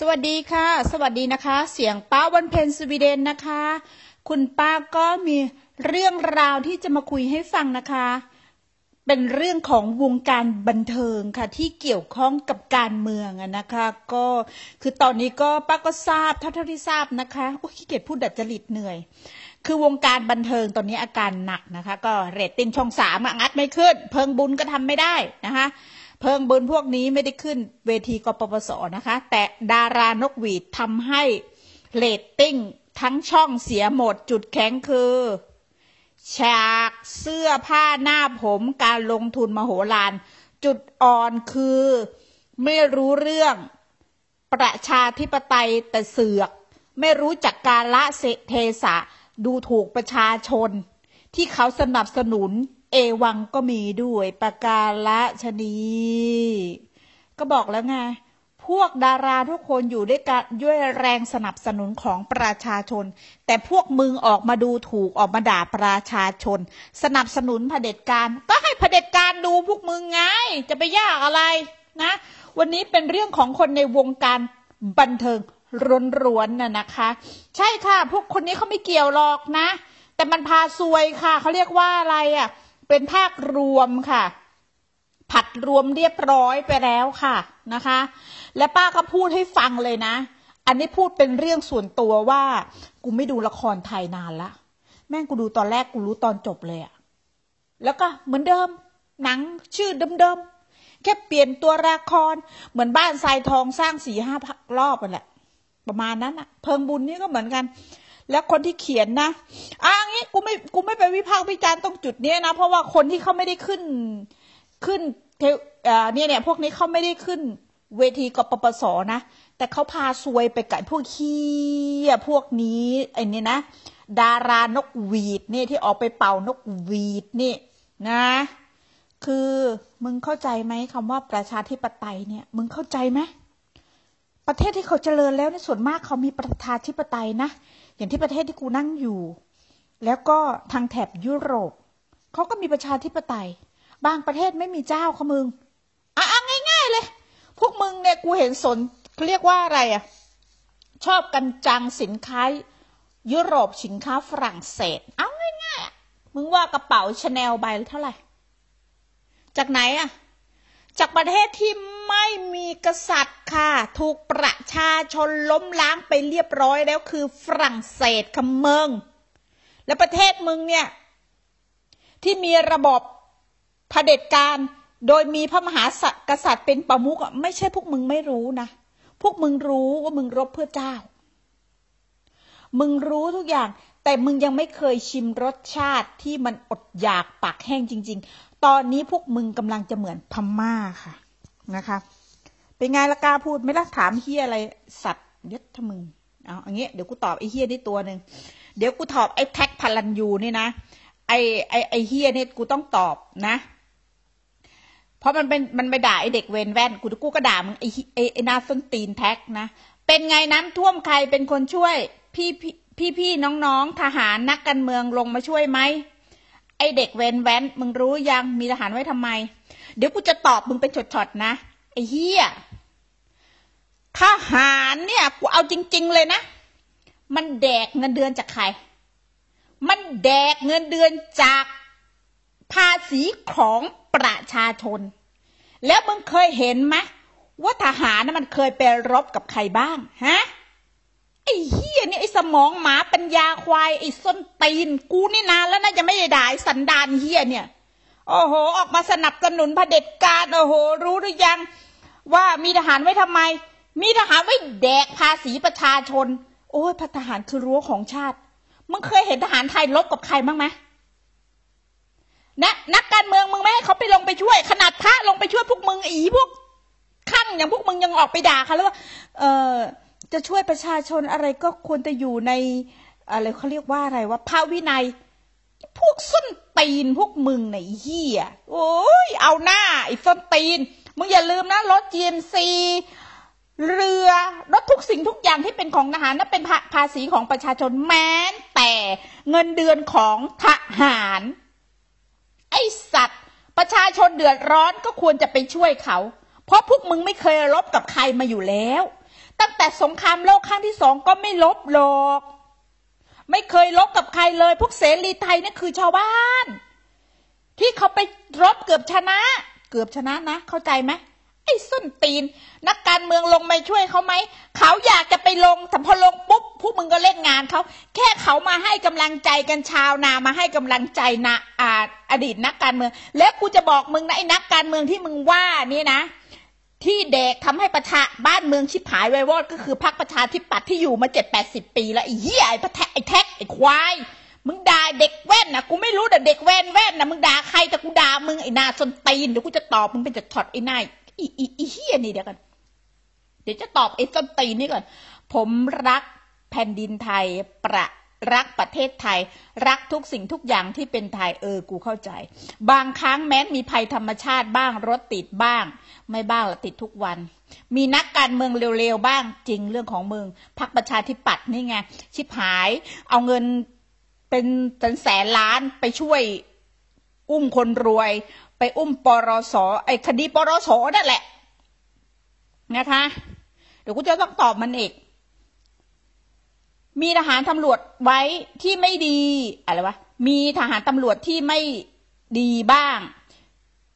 สวัสดีค่ะ สวัสดีนะคะ เสียงป้าวันเพนสวีเดนนะคะ คุณป้าก็มีเรื่องราวที่จะมาคุยให้ฟังนะคะ เป็นเรื่องของวงการบันเทิงค่ะ ที่เกี่ยวข้องกับการเมืองอะนะคะ ก็คือตอนนี้ก็ป้าก็ทราบเท่าที่ทราบนะคะโอ้ขี้เกียจพูดดัดจริตเหนื่อย คือวงการบันเทิงตอนนี้อาการหนักนะคะ ก็เรตติ้งช่องสามอะงัดไม่ขึ้น เพิงบุญก็ทำไม่ได้นะคะ เพิงบุญพวกนี้ไม่ได้ขึ้นเวทีกปปสนะคะ แต่ดารานกหวีดทำให้เรตติ้งทั้งช่องเสียหมดจุดแข็งคือฉากเสื้อผ้าหน้าผมการลงทุนมโหฬารจุดอ่อนคือไม่รู้เรื่องประชาธิปไตยแต่เสือก ไม่รู้จักการละเทศะดูถูกประชาชน ที่เขาสนับสนุน อวังก็มีด้วยประการละชนีก็บอกแล้วไง พวกดาราทุกคนอยู่ด้วยกันด้วยแรงสนับสนุนของประชาชน แต่พวกมึงออกมาดูถูกออกมาด่าประชาชน สนับสนุนเผด็จการ ก็ให้เผด็จการดูพวกมึงไง จะไปยากอะไรนะ วันนี้เป็นเรื่องของคนในวงการบันเทิงร้วนๆน่ะนะคะ ใช่ค่ะ พวกคนนี้เขาไม่เกี่ยวหรอกนะ แต่มันพาซวยค่ะเขาเรียกว่าอะไรอะ เป็นภาครวมค่ะ ผัดรวมเรียบร้อยไปแล้วค่ะนะคะ และป้าก็พูดให้ฟังเลยนะ อันนี้พูดเป็นเรื่องส่วนตัวว่า กูไม่ดูละครไทยนานละแม่งกูดูตอนแรกกูรู้ตอนจบเลยอะแล้วก็เหมือนเดิม หนังชื่อเดิมๆแค่เปลี่ยนตัวละคร เหมือนบ้านทรายทองสร้างสี่ห้ารอบกันแหละประมาณนั้นอะเพิงบุญนี่ก็เหมือนกัน แล้วคนที่เขียนนะอะงี้กูไม่กูไม่ไปวิพากษ์วิจารณ์ตรงจุดนี้นะ เพราะว่าคนที่เขาไม่ได้ขึ้นขึ้นเทเนี่ยเนี่ยพวกนี้เขาไม่ได้ขึ้นเวทีกปปสนะ แต่เขาพาซวยไปกับพวกขี้พวกนี้ไอ้นี่นะ ดารานกหวีดนี่ที่ออกไปเป่านกหวีดนี่นะ คือมึงเข้าใจไหมคำว่าประชาธิปไตยเนี่ย มึงเข้าใจไหมประเทศที่เขาเจริญแล้วในส่วนมากเขามีประชาธิปไตยนะ อย่างที่ประเทศที่กูนั่งอยู่ แล้วก็ทางแถบยุโรปเขาก็มีประชาธิปไตย บางประเทศไม่มีเจ้าเขามึงอะง่าย ๆ เลย พวกมึงเนี่ยกูเห็นสนเขาเรียกว่าอะไรอะชอบกันจังสินค้ายุโรปสินค้าฝรั่งเศส เอาง่ายๆมึงว่ากระเป๋าชาแนลใบเท่าไหร่ จากไหนอะ จากประเทศที่ไม่มีกษัตริย์ค่ะ ถูกประชาชนล้มล้างไปเรียบร้อยแล้วคือฝรั่งเศสคำเมือง และประเทศมึงเนี่ย ที่มีระบบเผด็จการ โดยมีพระมหากษัตริย์เป็นประมุขไม่ใช่พวกมึงไม่รู้นะ พวกมึงรู้ว่ามึงรบเพื่อเจ้า มึงรู้ทุกอย่างแต่มึงยังไม่เคยชิมรสชาติที่มันอดอยากปากแห้งจริงๆ ตอนนี้พวกมึงกำลังจะเหมือนพม่าค่ะนะคะ เป็นไงละกาพูดไม่ละถามเฮียอะไรสัตว์ยัดทมึงเอาอย่างเงี้ยเดี๋ยวกูตอบไอ้เฮียนี่ตัวหนึ่งเดี๋ยวกูตอบไอ้แท็กพลันยูนี่นะไอ้ไอ้ไอ้เฮียเนี่ยกูต้องตอบนะ เพราะมันเป็นมันไปด่าไอ้เด็กเวนแว่นกูกูก็ด่ามึงไอ้ไอ้ไอ้นาส้นตีนแท็กนะเป็นไงน้ำท่วมใครเป็นคนช่วย พี่พี่พี่น้องๆทหารนักการเมืองลงมาช่วยไหม ไอเด็กเวนแว่นมึงรู้ยังมีทหารไว้ทำไม เดี๋ยวกูจะตอบมึงเป็นช็อตๆนะ ไอเฮียทหารเนี่ยกูเอาจริง ๆ เลยนะ มันแดกเงินเดือนจากใคร มันแดกเงินเดือนจากภาษีของประชาชน แล้วมึงเคยเห็นไหมว่าทหารนั้นมันเคยไปรบกับใครบ้าง ฮะไอ้เฮียนี่ไอ้สมองหมาปัญญาควายไอ้ส้นตีน กูนี่นานแล้วนะจะไม่ได้ด่าสันดานเฮียเนี่ย โอ้โห ออกมาสนับสนุนเผด็จการโอ้โห รู้หรือยัง ว่ามีทหารไว้ทำไม มีทหารไว้แดกภาษีประชาชน โอ้ยพทหารคือรั้วของชาติมึงเคยเห็นทหารไทยลบกับใครบ้างไหมนะนักการเมืองมึงไม่ให้เขาไปลงไปช่วย ขนาดพระลงไปช่วยพวกมึงอีพวกข้างอย่างพวกมึงยังออกไปด่าเขาแล้วว่าเออ จะช่วยประชาชนอะไรก็ควรจะอยู่ในอะไรเขาเรียกว่าอะไรว่าพระวินัย พวกส้นตีนพวกมึงไหนเฮียโอ้ยเอาหน้าไอ้ส้นตีน มึงอย่าลืมนะรถ GMC เรือรถทุกสิ่งทุกอย่างที่เป็นของทหารนั่นเป็นภาษีของประชาชนแม้แต่เงินเดือนของทหาร ไอสัตว์ ประชาชนเดือดร้อนก็ควรจะไปช่วยเขา เพราะพวกมึงไม่เคยรบกับใครมาอยู่แล้ว ตั้งแต่สงครามโลกครั้งที่สองก็ไม่ลบหรอก ไม่เคยลบกับใครเลย พวกเสรีไทยนี่คือชาวบ้าน ที่เขาไปรบเกือบชนะ เกือบชนะนะ เข้าใจไหมไอ้ส้นตีน นักการเมืองลงมาช่วยเขาไหม เขาอยากจะไปลงแต่พอลงปุ๊บพวกมึงก็เล่นงานเขา แค่เขามาให้กำลังใจกันชาวนามาให้กำลังใจนะอาอดีตนักการเมือง แล้วกูจะบอกมึงนะไอ้นักการเมืองที่มึงว่านี่นะ ที่เด็กทำให้ประชาบ้านเมืองชิบหายไววอดก็คือพรรคประชาธิปัตย์ที่อยู่มาเจ็ดแปดสิบปี แล้วไอ้เหี้ยไอ้พะแทไอ้แท็กไอ้ควายมึงด่าเด็กแว่นนะกูไม่รู้แต่เด็กแว่นแว่นนะมึงด่าใครแต่กูด่ามึงไอ้นาสนตีนเดี๋ยวกูจะตอบมึงเป็นจะถอดไอ้นายอีอีอีเฮียนี่เดี๋ยวกันเดี๋ยวจะตอบไอ้สนตีนนี่ก่อน ผมรักแผ่นดินไทยประรักประเทศไทย รักทุกสิ่งทุกอย่างที่เป็นไทยเออกูเข้าใจ บางครั้งแม้มีภัยธรรมชาติบ้างรถติดบ้าง ไม่บ้างละติดทุกวัน มีนักการเมืองเร็วๆบ้างจริงเรื่องของมึงพักประชาธิปัตย์นี่ไงชิบหาย เอาเงินเป็นแสนล้านไปช่วยอุ้มคนรวย ไปอุ้มปรสไอ้คดีปรสนั่นแหละนะคะ เดี๋ยวกูจะต้องตอบมันอีก มีทหารตำรวจไว้ที่ไม่ดีอะไรวะมีทหารตำรวจที่ไม่ดีบ้าง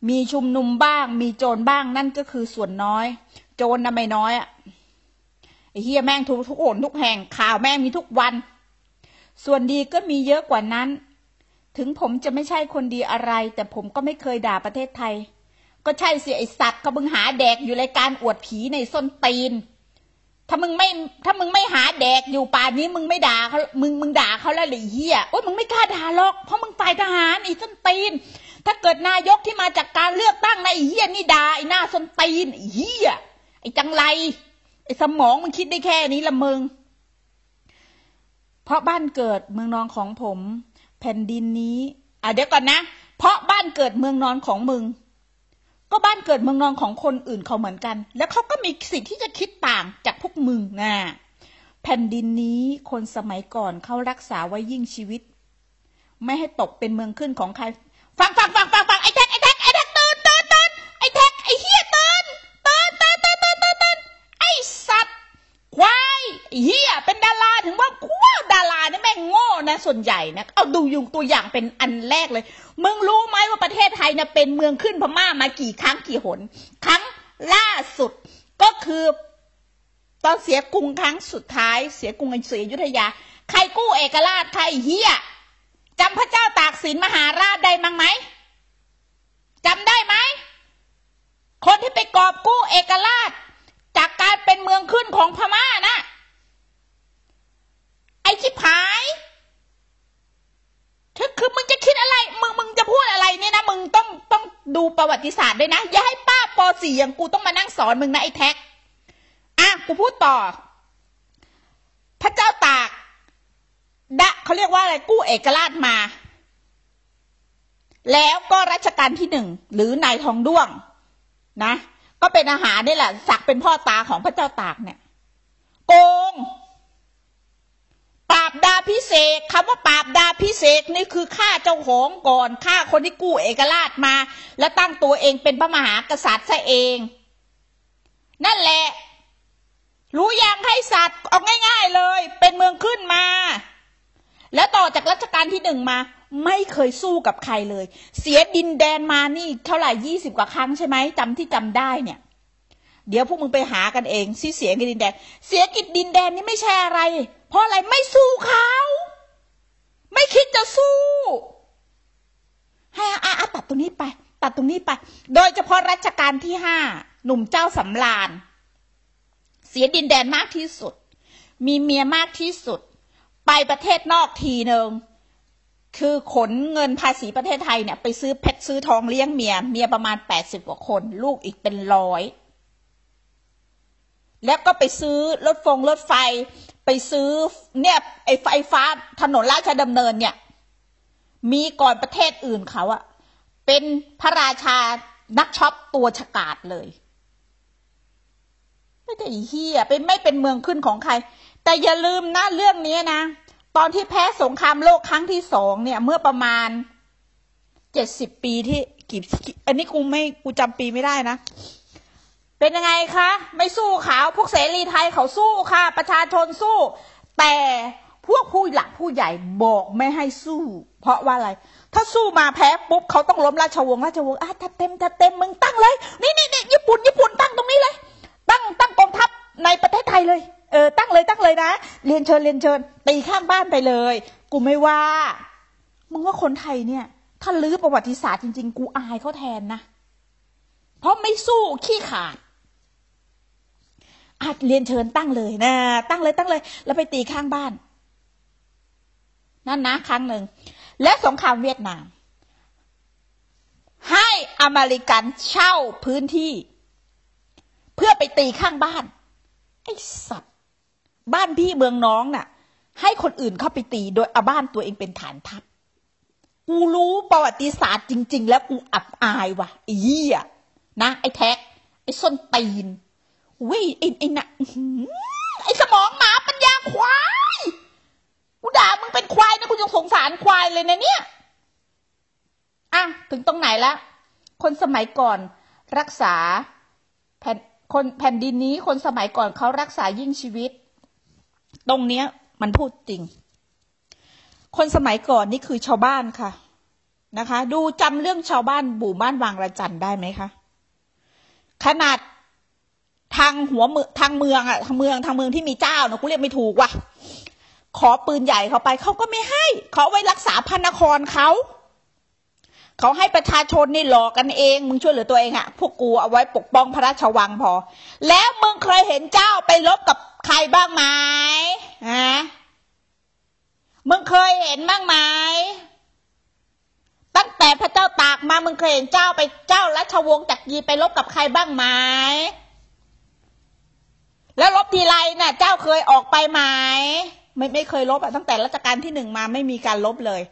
มีชุมนุมบ้าง มีโจรบ้างนั่นก็คือส่วนน้อย โจรน่ะไม่น้อยอะไอ้เฮียแม่งทุกทุกโอนทุกแห่งข่าวแม่งมีทุกวัน ส่วนดีก็มีเยอะกว่านั้น ถึงผมจะไม่ใช่คนดีอะไร แต่ผมก็ไม่เคยด่าประเทศไทย ก็ใช่สิไอสัตว์เขาบึงหาแดกอยู่รายการอวดผีในส้นตีน ถ้ามึงไม่ถ้ามึงไม่หาแดกอยู่ป่านนี้มึงไม่ด่าเขามึงมึงด่าเขาแล้วหรือเฮียโอ้ยมึงไม่กล้าด่าหรอกเพราะมึงฝ่ายทหารไอส้นตีน ถ้าเกิดนายกที่มาจากการเลือกตั้งในเฮียนี่ดาไอ้หน้าส้นตีนเฮียไอ้จังไรไอ้สมองมึงคิดได้แค่นี้ละมึง เพราะบ้านเกิดเมืองนอนของผม แผ่นดินนี้อะเดี๋ยวก่อนนะ เพราะบ้านเกิดเมืองนอนของมึง ก็บ้านเกิดเมืองนอนของคนอื่นเขาเหมือนกัน แล้วเขาก็มีสิทธิ์ที่จะคิดต่างจากพวกมึงนะแผ่นดินนี้คนสมัยก่อนเขารักษาไว้ยิ่งชีวิต ไม่ให้ตกเป็นเมืองขึ้นของใคร ฟังฟังฟังฟังฟังไอ้แท็กไอ้แท็กไอ้แท็กตื่นตื่นตื่นไอ้แท็กไอ้เฮียตื่นตื่นตื่นตื่นตื่นตื่นตื่นไอ้สัตว์ควายเฮียเป็นดาราถึงว่าว้าวดาราเนี่ยแม่งโง่นะส่วนใหญ่นะเอาดูยุงตัวอย่างเป็นอันแรกเลยมึงรู้ไหมว่าประเทศไทยเนี่ยเป็นเมืองขึ้นพม่ามากี่ครั้งกี่หน ครั้งล่าสุดก็คือตอนเสียกรุงครั้งสุดท้าย เสียกรุงศรีอยุธยา ใครกู้เอกราชใครเฮีย จำพระเจ้าตากสินมหาราชได้มั้งไหมจำได้ไหม คนที่ไปกอบกู้เอกราช จากการเป็นเมืองขึ้นของพม่านะไอชิบหายคือคือมึงจะคิดอะไร มึงมึงจะพูดอะไรเนี่ยนะ มึงต้องต้องดูประวัติศาสตร์ด้วยนะ อย่าให้ป้าปอสี่อย่างกูต้องมานั่งสอนมึงนะไอแท็ก อะกูพูดต่อ พระเจ้าตาก ดะเขาเรียกว่าอะไรกู้เอกราชมา แล้วก็รัชกาลที่หนึ่งหรือนายทองด้วงนะ ก็เป็นอาหารนี่แหละสักเป็นพ่อตาของพระเจ้าตากเนี่ย โกงปราบดาพิเศษคำว่าปราบดาพิเศษนี่คือฆ่าเจ้าของก่อนฆ่าคนที่กู้เอกราชมา แล้วตั้งตัวเองเป็นพระมหากษัตริย์ซะเอง นั่นแหละ รู้ยังให้สัตว์เอาง่าย ๆเลย เป็นเมืองขึ้นมา แล้วต่อจากรัชกาลที่หนึ่งมา ไม่เคยสู้กับใครเลย เสียดินแดนมานี่เท่าไหร่ยี่สิบกว่าครั้งใช่ไหมจำที่จำได้เนี่ย เดี๋ยวพวกมึงไปหากันเองสิเสียกินดินแดน เสียกินดินแดนนี่ไม่ใช่อะไร เพราะอะไรไม่สู้เขาไม่คิดจะสู้ ให้อาอาตัดตรงนี้ไป ตัดตรงนี้ไป โดยเฉพาะรัชกาลที่ห้าหนุ่มเจ้าสำราญเสียดินแดนมากที่สุด มีเมียมากที่สุด ไปประเทศนอกทีหนึ่งคือขนเงินภาษีประเทศไทยเนี่ย ไปซื้อเพชรซื้อทองเลี้ยงเมีย เมียประมาณแปดสิบกว่าคน ลูกอีกเป็นร้อย แล้วก็ไปซื้อรถฟงรถไฟ ไปซื้อเนี่ยไอไฟฟ้าถนนราชดำเนินเนี่ย มีก่อนประเทศอื่นเขาอะเป็นพระราชานักช็อปตัวฉกาดเลยไม่ได้เฮียเป็นไม่เป็นเมืองขึ้นของใคร แต่อย่าลืมนะเรื่องนี้นะ ตอนที่แพ้สงครามโลกครั้งที่สองเนี่ย เมื่อประมาณเจ็ดสิบปีที่กี่อันนี้กูไม่กูจำปีไม่ได้นะ เป็นยังไงคะ ไม่สู้เขาพวกเสรีไทยเขาสู้ค่ะ ประชาชนสู้ แต่พวกผู้หลักผู้ใหญ่บอกไม่ให้สู้ เพราะว่าอะไร ถ้าสู้มาแพ้ปุ๊บเขาต้องล้มราชวงศ์ราชวงศ์อะถ้าเต็มถ้าเต็มมึงตั้งเลย นี่นี่นี่ญี่ปุ่นญี่ปุ่นตั้งตรงนี้เลย ตั้งตั้งกองทัพในประเทศไทยเลย เออตั้งเลยตั้งเลยนะ เรียนเชิญเรียนเชิญ ตีข้างบ้านไปเลย กูไม่ว่ามึงว่าคนไทยเนี่ย ถ้าลื้อประวัติศาสตร์จริง ๆ กูอายเขาแทนนะ เพราะไม่สู้ขี้ขาดอาจเรียนเชิญตั้งเลยนะ ตั้งเลยตั้งเลย แล้วไปตีข้างบ้าน นั่นนะครั้งหนึ่ง และสงครามเวียดนาม ให้อเมริกันเช่าพื้นที่ เพื่อไปตีข้างบ้าน ไอ้สัตว บ้านพี่เมืองน้องน่ะ ให้คนอื่นเข้าไปตีโดยเอาบ้านตัวเองเป็นฐานทัพ กูรู้ประวัติศาสตร์จริง ๆ แล้วกูอับอายว่ะไอ้เหี้ยนะไอ้แท็ก ไอ้ส้นตีนวิไอ้ไอ้น่ะไอ้สมองหมาปัญญาควายกูด่ามึงเป็นควายนะกูยังสงสารควายเลยนะเนี่ยอะถึงตรงไหนละคนสมัยก่อนรักษาแผ่นคนแผ่นดินนี้คนสมัยก่อนเขารักษายิ่งชีวิต ตรงเนี้ย มันพูดจริง คนสมัยก่อนนี่คือชาวบ้านค่ะนะคะ ดูจำเรื่องชาวบ้านบู่บ้านวางระจันได้ไหมคะ ขนาดทางหัวเมืองทางเมืองอะทางเมืองทางเมืองที่มีเจ้าเนะกูเรียกไม่ถูกว่ะขอปืนใหญ่เขาไปเขาก็ไม่ให้เขาไว้รักษาพระนครเขาเขาให้ประชาชนนี่หลอกกันเอง มึงช่วยเหลือตัวเองอะพวกกูเอาไว้ปกป้องพระราชวังพอ แล้วมึงเคยเห็นเจ้าไปลบกับ ใครบ้างไหมฮะมึงเคยเห็นบ้างไหมตั้งแต่พระเจ้าตากมามึงเคยเห็นเจ้าไปเจ้าราชวงศ์จักรีไปลบกับใครบ้างไหมแล้วลบทีไรนะ่ะ เจ้าเคยออกไปไหมไม่ไม่เคยลบอะตั้งแต่รัชกาลที่หนึ่งมาไม่มีการลบเลย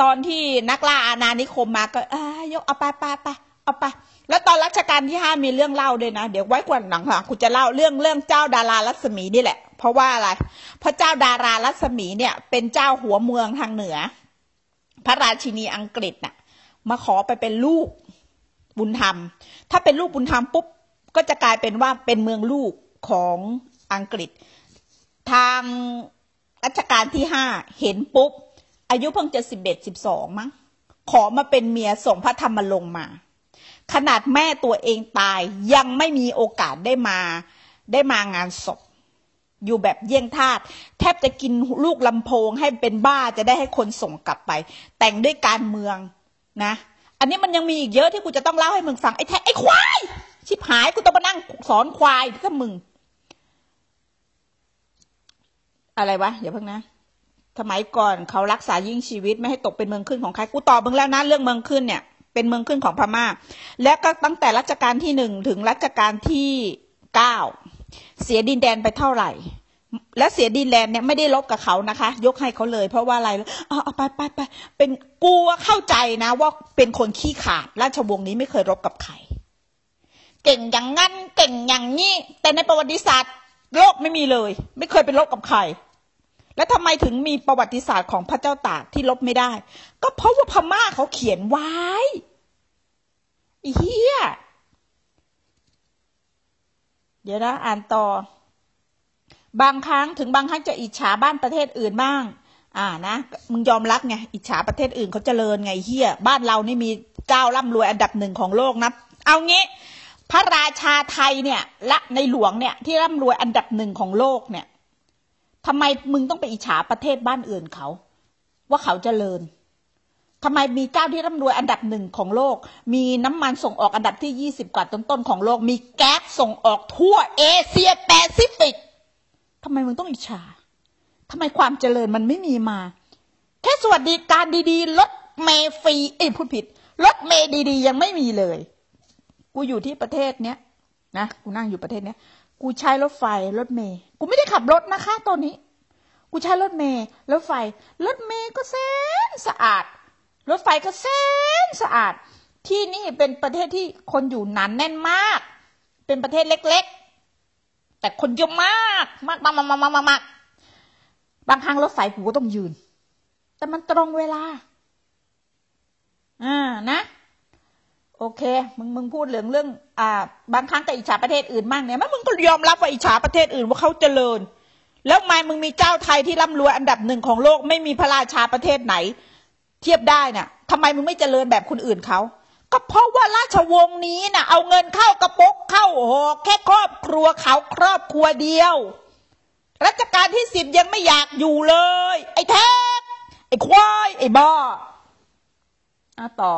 ตอนที่นักล่าอาณานิคมมาก็อายกเอาไปไปไปเอาไป แล้วตอนรัชกาลที่ห้ามีเรื่องเล่าด้วยนะ เดี๋ยวไว้กว่าหนังค่ะกูจะเล่าเรื่องเรื่องเจ้าดารารัศมีนี่แหละ เพราะว่าอะไรพระเจ้าดารารัศมีเนี่ย เป็นเจ้าหัวเมืองทางเหนือ พระราชินีอังกฤษน่ะ มาขอไปเป็นลูกบุญธรรม ถ้าเป็นลูกบุญธรรมปุ๊บก็จะกลายเป็นว่าเป็นเมืองลูกของอังกฤษ ทางรัชกาลที่ห้าเห็นปุ๊บ อายุเพิ่งจะสิบเอ็ดสิบสองมั้งขอมาเป็นเมียส่งพระธรรมลงมา ขนาดแม่ตัวเองตายยังไม่มีโอกาสได้มาได้มางานศพ อยู่แบบเยี่ยงทาสแทบจะกินลูกลำโพงให้เป็นบ้าจะได้ให้คนส่งกลับไป แต่งด้วยการเมืองนะ อันนี้มันยังมีอีกเยอะที่กูจะต้องเล่าให้มึงฟังไอ้แท้ไอ้ควายชิบหายกูต้องมานั่งสอนควายถ้ามึง อะไรวะอย่าเพิ่งนะสมัยก่อนเขารักษายิ่งชีวิตไม่ให้ตกเป็นเมืองขึ้นของใครกูตอบมึงแล้วนะเรื่องเมืองขึ้นเนี่ย เป็นเมืองขึ้นของพม่า และก็ตั้งแต่รัชกาลที่หนึ่งถึงรัชกาลที่เก้าเสียดินแดนไปเท่าไหร่ และเสียดินแดนเนี่ยไม่ได้ลบกับเขานะคะ ยกให้เขาเลย เพราะว่าอะไรเอาไปไปไปเป็นกูเข้าใจนะ ว่าเป็นคนขี้ขาดราชวงศ์นี้ไม่เคยรบกับใครเก่งอย่างงั้นเก่งอย่างนี้ แต่ในประวัติศาสตร์โลกไม่มีเลย ไม่เคยเป็นลบกับใคร แล้วทำไมถึงมีประวัติศาสตร์ของพระเจ้าตากที่ลบไม่ได้ ก็เพราะว่าพม่าเขาเขียนไว้เฮียเดี๋ยวนะอ่านต่อ บางครั้งถึงบางครั้งจะอิจฉาบ้านประเทศอื่นบ้าง อ่านะมึงยอมรับไงอิจฉาประเทศอื่นเขาเจริญไงเฮียบ้านเรานี่มีเจ้าร่ำรวยอันดับหนึ่งของโลกนะเอางี้พระราชาไทยเนี่ยและในหลวงเนี่ยที่ร่ำรวยอันดับหนึ่งของโลกเนี่ย ทำไมมึงต้องไปอิจฉาประเทศบ้านอื่นเขา ว่าเขาเจริญทำไมมีเจ้าที่ร่ำรวยอันดับหนึ่งของโลก มีน้ำมันส่งออกอันดับที่ยี่สิบกว่าต้นๆของโลก มีแก๊สส่งออกทั่วเอเชียแปซิฟิกทำไมมึงต้องอิจฉาทำไมความเจริญมันไม่มีมา แค่สวัสดิการดีๆรถเมฟรีเอ้พูดผิดรถเมดีๆ ยังไม่มีเลย กูอยู่ที่ประเทศเนี้ยนะกูนั่งอยู่ประเทศเนี้ย กูใช้รถไฟรถเมย์กูไม่ได้ขับรถนะคะตอนนี้ กูใช้รถเมย์รถไฟ รถเมย์ก็แสนสะอาด รถไฟก็แสนสะอาด ที่นี่เป็นประเทศที่คนอยู่หนานแน่นมาก เป็นประเทศเล็กๆ แต่คนเยอะมากมากมากมากมากมากบางครั้งรถไฟกูก็ต้องยืน แต่มันตรงเวลา อ่านะ โอเค มึงมึงพูดเรื่องเรื่อง อ่า บางครั้งก็อิจฉาประเทศอื่นมากเนี่ยมันมึงก็ยอมรับว่าอิจฉาประเทศอื่นว่าเขาเจริญ แล้วทำไมมึงมีเจ้าไทยที่ร่ำรวยอันดับหนึ่งของโลกไม่มีพระราชาประเทศไหน เทียบได้น่ะทำไมมึงไม่เจริญแบบคนอื่นเขาก็เพราะว่าราชวงศ์นี้น่ะ เอาเงินเข้ากระปุกเข้าหอแค่ครอบครัวเขาครอบครัวเดียว รัชกาลที่สิบยังไม่อยากอยู่เลย ไอ้แท้ไอ้ควายไอ้บ้าอะต่อ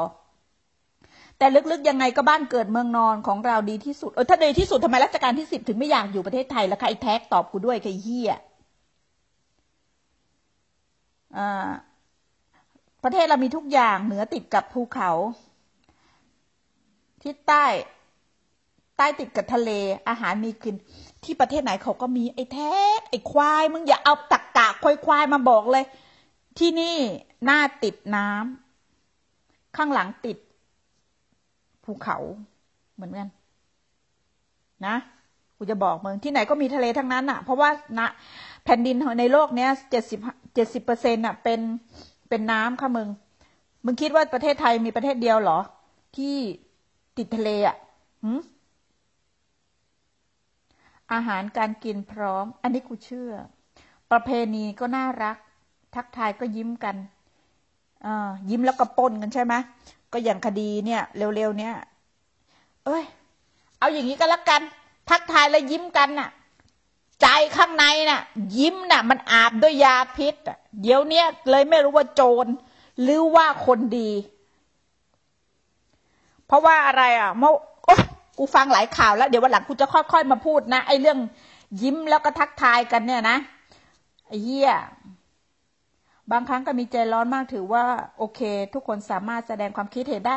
แต่ลึกๆยังไงก็บ้านเกิดเมืองนอนของเราดีที่สุดเออถ้าดีที่สุดทำไมรัชกาลที่สิบถึงไม่อยากอยู่ประเทศไทยแล้วคะไอ้แท็กตอบกูด้วยไอ้เฮียอ่าประเทศเรามีทุกอย่างเหนือติดกับภูเขาทิศใต้ ใต้ติดกับทะเล อาหารมีกิน ที่ประเทศไหนเขาก็มีไอ้แท้ไอ้ควายมึงอย่าเอาตักกะควายควายมาบอกเลย ที่นี่หน้าติดน้ำข้างหลังติด ภูเขาเหมือนกันนะกูจะบอกมึงที่ไหนก็มีทะเลทั้งนั้นอะ เพราะว่านะแผ่นดินในโลกเนี้ยเจ็ดสิบเจ็ดสิบเปอร์เซ็นต์อะเป็นเป็นน้ำค่ะมึง มึงคิดว่าประเทศไทยมีประเทศเดียวเหรอ ที่ติดทะเลอะหืมอาหารการกินพร้อม อันนี้กูเชื่อ ประเพณีก็น่ารัก ทักทายก็ยิ้มกันอยิ้มแล้วก็ปนกันใช่ไหม ก็อย่างคดีเนี่ย เร็วๆเนี่ย เอ้ย เอาอย่างนี้ก็แล้วกัน ทักทายแล้วยิ้มกันน่ะ ใจข้างในน่ะ ยิ้มน่ะ มันอาบด้วยยาพิษเดี๋ยวเนี้ยเลยไม่รู้ว่าโจรหรือว่าคนดี เพราะว่าอะไรอะเมื่อกูฟังหลายข่าวแล้ว เดี๋ยววันหลังกูจะค่อยๆมาพูดนะไอ้เรื่องยิ้มแล้วก็ทักทายกันเนี่ยนะไอ้เหี้ย บางครั้งก็มีใจร้อนมากถือว่าโอเค ทุกคนสามารถแสดงความคิดเห็นได้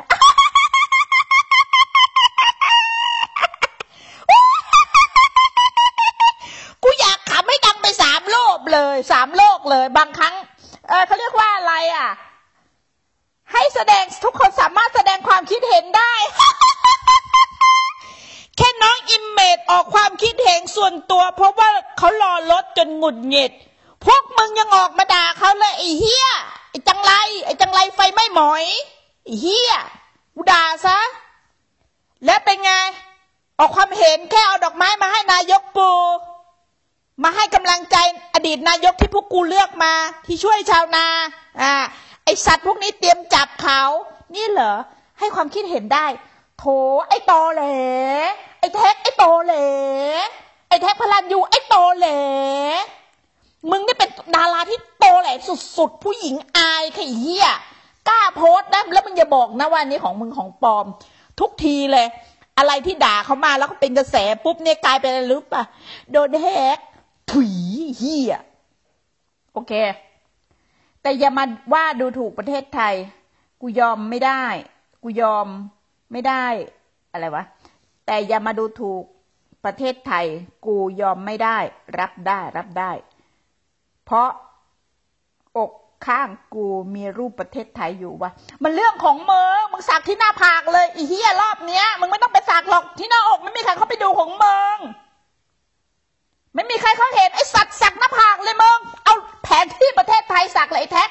กูอยากขำให้ดังไปสามโลกเลยสามโลกเลย บางครั้ง เออเขาเรียกว่าอะไรอะ ให้แสดงทุกคนสามารถแสดงความคิดเห็นได้แค่น้องอิมเมจออกความคิดเห็นส่วนตัว เพราะว่าเขารอรถจนหงุดหงิด พวกมึงยังออกมาด่าเขาเลยไอ้เฮียไอ้จังไรไอ้จังไรไฟไม่หมอยไอ้เฮียกูด่าซะ แล้วเป็นไง ออกความเห็นแค่เอาดอกไม้มาให้นายกปูมาให้กำลังใจอดีตนายกที่พวกกูเลือกมาที่ช่วยชาวนา อ่า ไอสัตว์พวกนี้เตรียมจับเขา นี่เหรอ ให้ความคิดเห็นได้ โถ ไอโตเหลไอแท็กไอโตเหลไอแท็กพลันยูไอโตเหล มึงนี่เป็นดาราที่โตแหลสุดๆ ผู้หญิงอายค่ะเหี้ยกล้าโพสต์นะแล้วมึงอย่าบอกนะว่านี้ของมึงของปลอม ทุกทีเลย อะไรที่ด่าเขามาแล้วเขาเป็นกระแสปุ๊บเนี่ยกลายเป็นอะไรรู้ป่ะโดนแฮกถุยเหี้ยโอเค แต่อย่ามาว่าดูถูกประเทศไทย กูยอมไม่ได้ กูยอมไม่ได้ อะไรวะ แต่อย่ามาดูถูกประเทศไทย กูยอมไม่ได้ รับได้รับได้ เพราะอกข้างกูมีรูปประเทศไทยอยู่วะมันเรื่องของมึงมึงสักที่หน้าผากเลยอีเหี้ยรอบเนี้ยมึงไม่ต้องไปสักหรอกที่หน้าอกไม่มีใครเขาไปดูของมึงไม่มีใครเขาเห็นไอ้สัตว์สักหน้าผากเลยมึงเอาแผนที่ประเทศไทยสักเลยไอแท็ก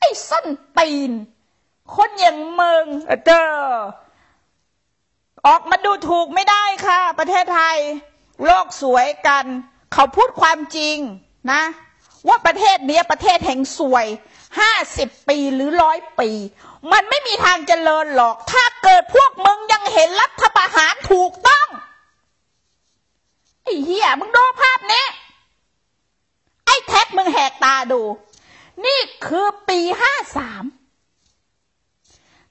ไอ้ส้นตีน คนอย่างมึงเจอออกมาดูถูกไม่ได้ค่ะ ประเทศไทย โลกสวยกัน เขาพูดความจริงนะ ว่าประเทศนี้ประเทศแห่งสวยห้าสิบปีหรือร้อยปี มันไม่มีทางเจริญหรอก ถ้าเกิดพวกมึงยังเห็นรัฐประหารถูกต้องไอ้เหี้ยมึงดูภาพนี้ ไอ้แท็กมึงแหกตาดู นี่คือปีห้าสาม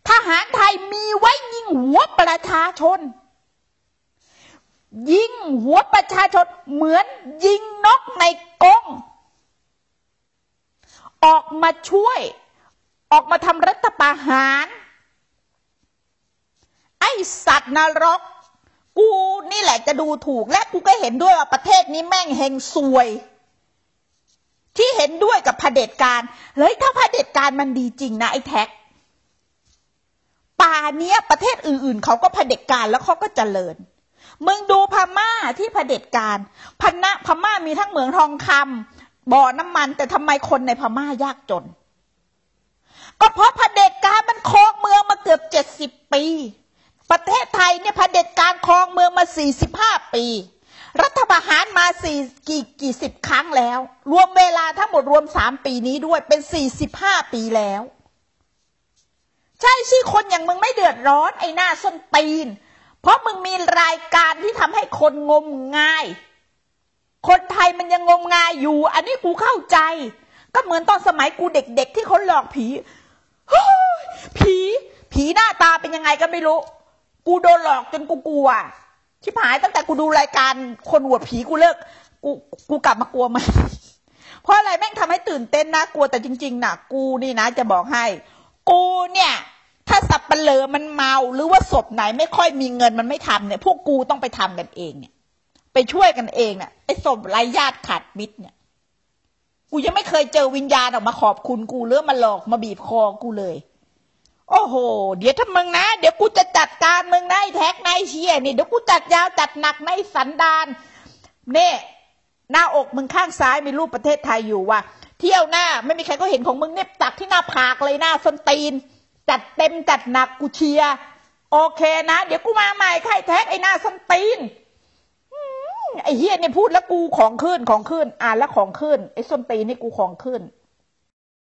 ทหารไทยมีไว้ยิงหัวประชาชน ยิงหัวประชาชนเหมือนยิงนกในกรง ออกมาช่วย ออกมาทำรัฐประหาร ไอสัตว์นรก กูนี่แหละจะดูถูก และกูก็เห็นด้วยว่าประเทศนี้แม่งเฮงซวย ที่เห็นด้วยกับเผด็จการเฮ้ยถ้าเผด็จการมันดีจริงนะไอ้แท็กป่าเนี้ยประเทศอื่นๆ เขาก็เผด็จการแล้วเขาก็เจริญ มึงดูพม่าที่เผด็จการพนะพม่ามีทั้งเหมืองทองคำ บ่อน้ำมัน แต่ทำไมคนในพม่ายากจน ก็เพราะเผด็จการมันครองเมืองมาเกือบเจ็ดสิบปี ประเทศไทยเนี่ยเผด็จการครองเมืองมา45ปี รัฐประหารมาสี่กี่กี่สิบครั้งแล้ว รวมเวลาทั้งหมดรวมสามปีนี้ด้วยเป็น45ปีแล้ว ใช่สิคนอย่างมึงไม่เดือดร้อนไอ้หน้าส้นตีน เพราะมึงมีรายการที่ทำให้คนงมงาย คนไทยมันยังงมงายอยู่ อันนี้กูเข้าใจ ก็เหมือนตอนสมัยกูเด็ก ๆ ที่เขาหลอกผีผี ผีหน้าตาเป็นยังไงก็ไม่รู้ กูโดนหลอกจนกูกลัวชิบหายตั้งแต่กูดูรายการคนหัวดผีกูเลิก กูกูกลับมากลัวมันเพราะอะไรแม่งทำให้ตื่นเต้นนะกลัวแต่จริงๆนะกูนี่นะ จะบอกให้ กูเนี่ย ถ้าสับเปลือมันเมาหรือว่าศพไหนไม่ค่อยมีเงินมันไม่ทำเนี่ย พวกกูต้องไปทำกันเองเนี่ย ไปช่วยกันเองเนี่ยไอ้ศพไร้ญาติขาดมิตรเนี่ย กูยังไม่เคยเจอวิญญาณออกมาขอบคุณกูหรือมาหลอกมาบีบคอกูเลย โอ้โห เดี๋ยวถ้ามึงนะ เดี๋ยวกูจะจัดการมึงนะไอ้แท็กนายเชียนี่เดี๋ยวกูจัดยาวจัดหนักในสันดานเนี่ยหน้าอกมึงข้างซ้ายมีรูปประเทศไทยอยู่ว่ะเที่ยวหน้าไม่มีใครก็เห็นของมึงเนี่ยตักที่หน้าผากเลยหน้าส้นตีน จัดเต็มจัดหนักกูเชียร์โอเคนะ เดี๋ยวกูมาใหม่ใครแท็กไอ้หน้าส้นตีน ไอ้เฮียเนี่ยพูดแล้วกูของขึ้นของขึ้น อ่านแล้วของขึ้นไอ้ส้นตีนนี่กูของขึ้น